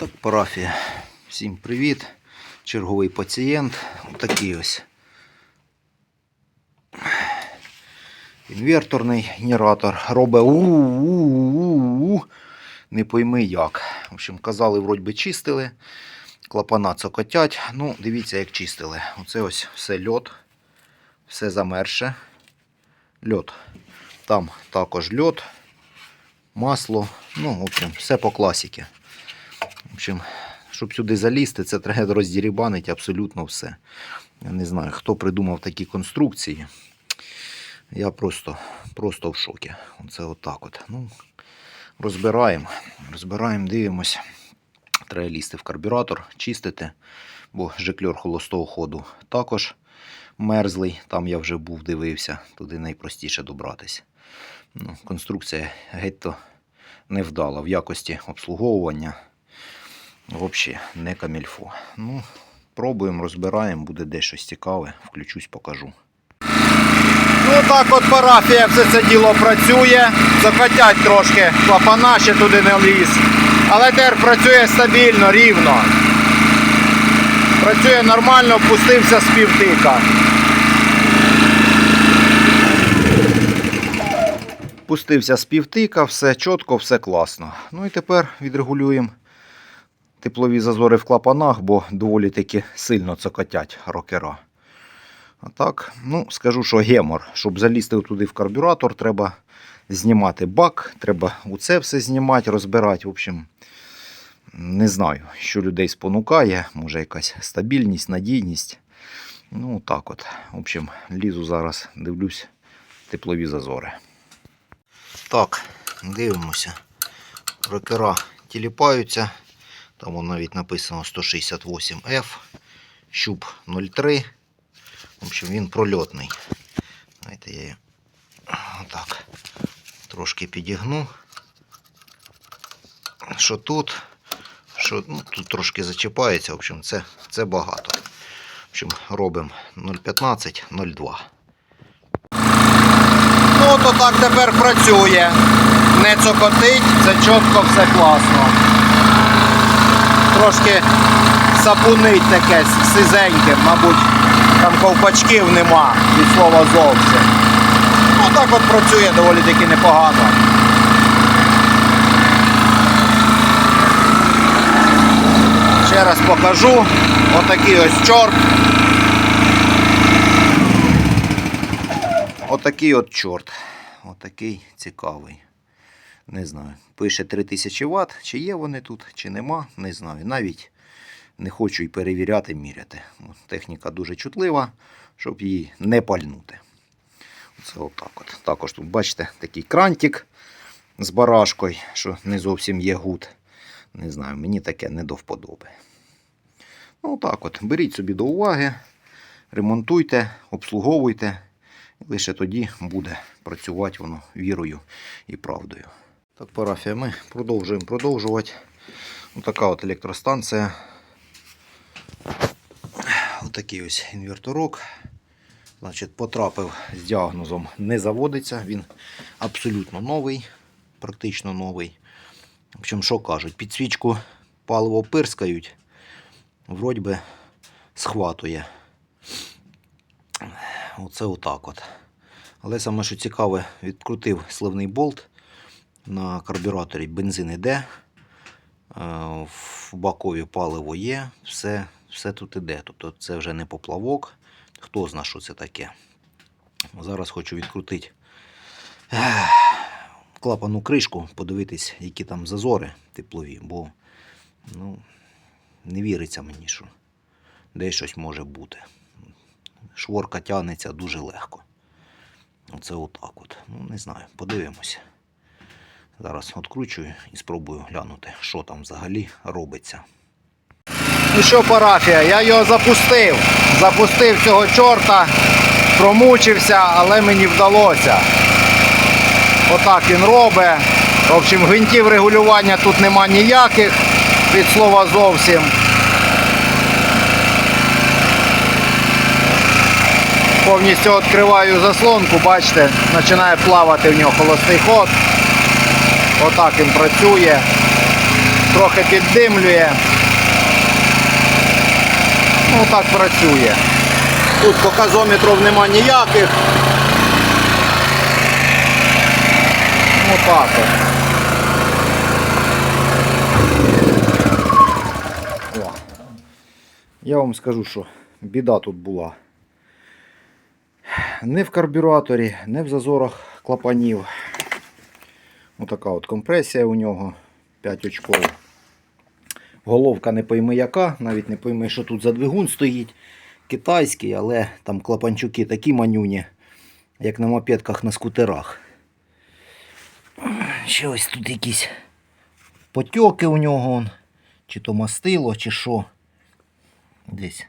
Так, парафія. Всім привіт. Черговий пацієнт. Отакий ось. Інверторний генератор. Робить у-у-у-у. Не пойми як. В общем, казали, вроді би чистили. Клапана цокотять. Ну, дивіться, як чистили. Оце ось все льот. Все замерше. Льот. Там також льот. Масло. Ну, в общем, все по класіки. Общем, щоб сюди залізти, це треба роздірібанити абсолютно все. Я не знаю, хто придумав такі конструкції. Я просто, просто в шокі. Оце отак от. Ну, розбираємо, розбираємо, дивимося. Треба лізти в карбюратор, чистити, бо жикльор холостого ходу також мерзлий. Там я вже був, дивився, туди найпростіше добратися. Ну, конструкція геть-то невдала в якості обслуговування. Взагалі не камільфо. Ну, пробуємо, розбираємо, буде десь щось цікаве. Включусь, покажу. Ну так от парафія все це діло працює. Закатять трошки клапана, ще туди не ліз. Але тепер працює стабільно, рівно. Працює нормально, впустився з півтика. Пустився з півтика, все чітко, все класно. Ну і тепер відрегулюємо теплові зазори в клапанах, бо доволі таки сильно цокотять рокера. А так, ну, скажу, що гемор. Щоб залізти туди в карбюратор, треба знімати бак, треба оце все знімати, розбирати. В общем, не знаю, що людей спонукає. Може якась стабільність, надійність. Ну, так от. В общем, лізу зараз, дивлюсь теплові зазори. Так, дивимося. Рокера тіліпаються. Там воно навіть написано 168F. Щуп 03. В общем, він прольотний. Знаєте, я її отак трошки підігну. Що тут? Що ну, тут трошки зачіпається, в общем, це, це багато. В общем, робимо 0,15, 0,2. Ну, то так тепер працює. Не цокотить, це чітко все класно. Трошки сапунить таке сизеньке, мабуть, там ковпачків нема від слова зовсім. Ну так от працює доволі таки непогано. Ще раз покажу. Отакий ось чорт. Отакий от чорт. Отакий цікавий. Не знаю. Пише 3000 Вт. Чи є вони тут, чи нема, не знаю. Навіть не хочу і перевіряти, міряти. Техніка дуже чутлива, щоб її не пальнути. Це отак от. Також тут, бачите, такий крантик з барашкою, що не зовсім є гуд. Не знаю, мені таке не до вподоби. Ну, так от, беріть собі до уваги, ремонтуйте, обслуговуйте. Лише тоді буде працювати воно вірою і правдою. Так, парафія, ми продовжуємо продовжувати. Отака от електростанція. Отакий ось інверторок. Значить, потрапив з діагнозом не заводиться. Він абсолютно новий, практично новий. В общем, що кажуть, підсвічку паливо пирскають, вроді би схватує. Оце отак от. Але саме що цікаве, відкрутив сливний болт на карбюраторі бензин іде, е, в бакові паливо є, все, все тут іде. Тобто це вже не поплавок. Хто знає, що це таке. Зараз хочу відкрутити клапану кришку, подивитись, які там зазори теплові, бо ну, не віриться мені, що десь щось може бути. Шворка тягнеться дуже легко. Оце отак от. Ну, не знаю, подивимося. Зараз відкручую і спробую глянути, що там взагалі робиться. Ну що, парафія, я його запустив. Запустив цього чорта, промучився, але мені вдалося. Отак він робить. В общем, гвинтів регулювання тут нема ніяких, від слова зовсім. Повністю відкриваю заслонку, бачите, починає плавати в нього холостий ход. Отак він працює. трохи піддимлює. Ну так працює. Тут показометрів нема ніяких. Ну так от. О. Я вам скажу, що біда тут була. Не в карбюраторі, не в зазорах клапанів. Отака от компресія у нього 5 очков. Головка не пойми яка, навіть не пойми, що тут за двигун стоїть. Китайський, але там клапанчуки такі манюні, як на мопедках на скутерах. Ще ось тут якісь потьоки у нього. Чи то мастило, чи що. Десь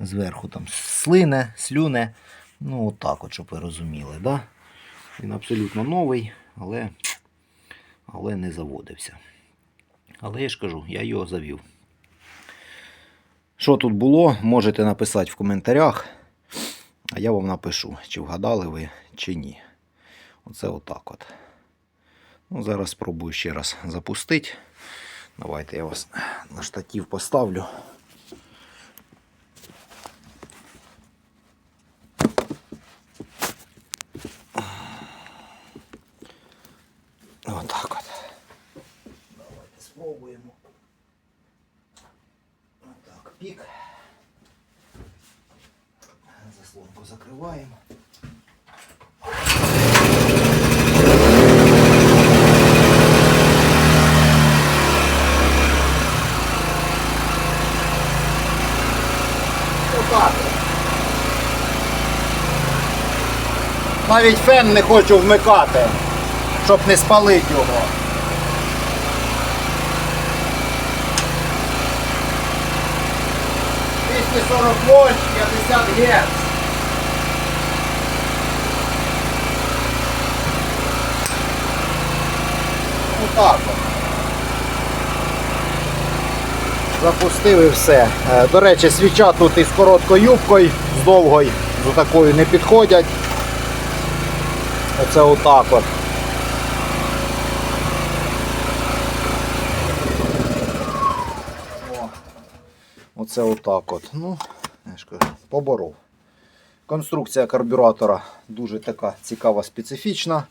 зверху там слине, слюне. Ну, отак от, щоб ви розуміли. Да? Він абсолютно новий, але, але не заводився. Але я ж кажу, я його завів. Що тут було, можете написати в коментарях, а я вам напишу, чи вгадали ви, чи ні. Оце отак от. Ну, зараз спробую ще раз запустити. Давайте я вас на штатів поставлю. Отак от. Давайте спробуємо. Отак, пік. Заслонку закриваємо. Навіть фен не хочу вмикати, щоб не спалити його. Двісті 40 вольт, 50 Гц. Отак. Запустив і все. Е, До речі, свіча тут із короткою юбкою, з довгою, з такою не підходять. Оце отак от. Оце отак от. Ну, поборов. Конструкція карбюратора дуже така цікава, специфічна.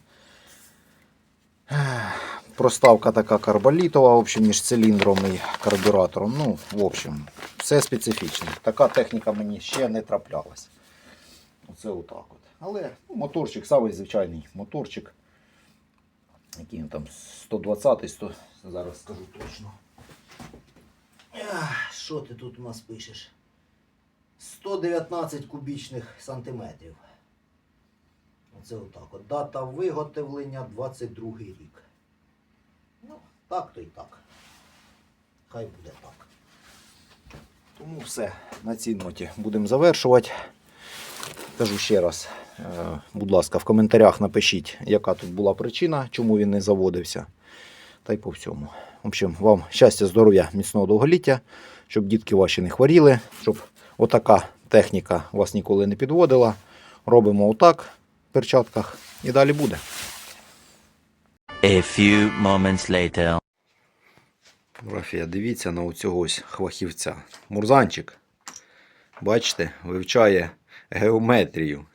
Проставка така карболітова, в общем, між циліндром і карбюратором. Ну, в общем, все специфічне. Така техніка мені ще не траплялась. Оце отак от. Але ну, моторчик, самий звичайний моторчик. Який він там 120-й, 100, зараз скажу точно. Що ти тут у нас пишеш? 119 кубічних сантиметрів. Оце отак. От. Дата виготовлення 22 рік. Ну, так то й так. Хай буде так. Тому все. На цій ноті будемо завершувати. Кажу ще раз, е, будь ласка, в коментарях напишіть, яка тут була причина, чому він не заводився. Та й по всьому. В общем, вам щастя, здоров'я, міцного довголіття, щоб дітки ваші не хворіли, щоб отака техніка вас ніколи не підводила. Робимо отак в перчатках і далі буде. A few moments later. Фотографія, дивіться на оцього хвахівця. Мурзанчик. Бачите, вивчає геометрію.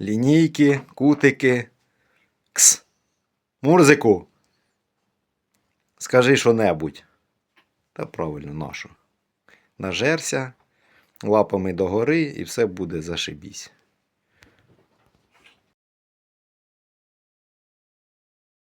Лінійки, кутики. Кс. Мурзику. Скажи що-небудь. Та правильно, нашу. Нажерся, лапами догори і все буде зашибісь.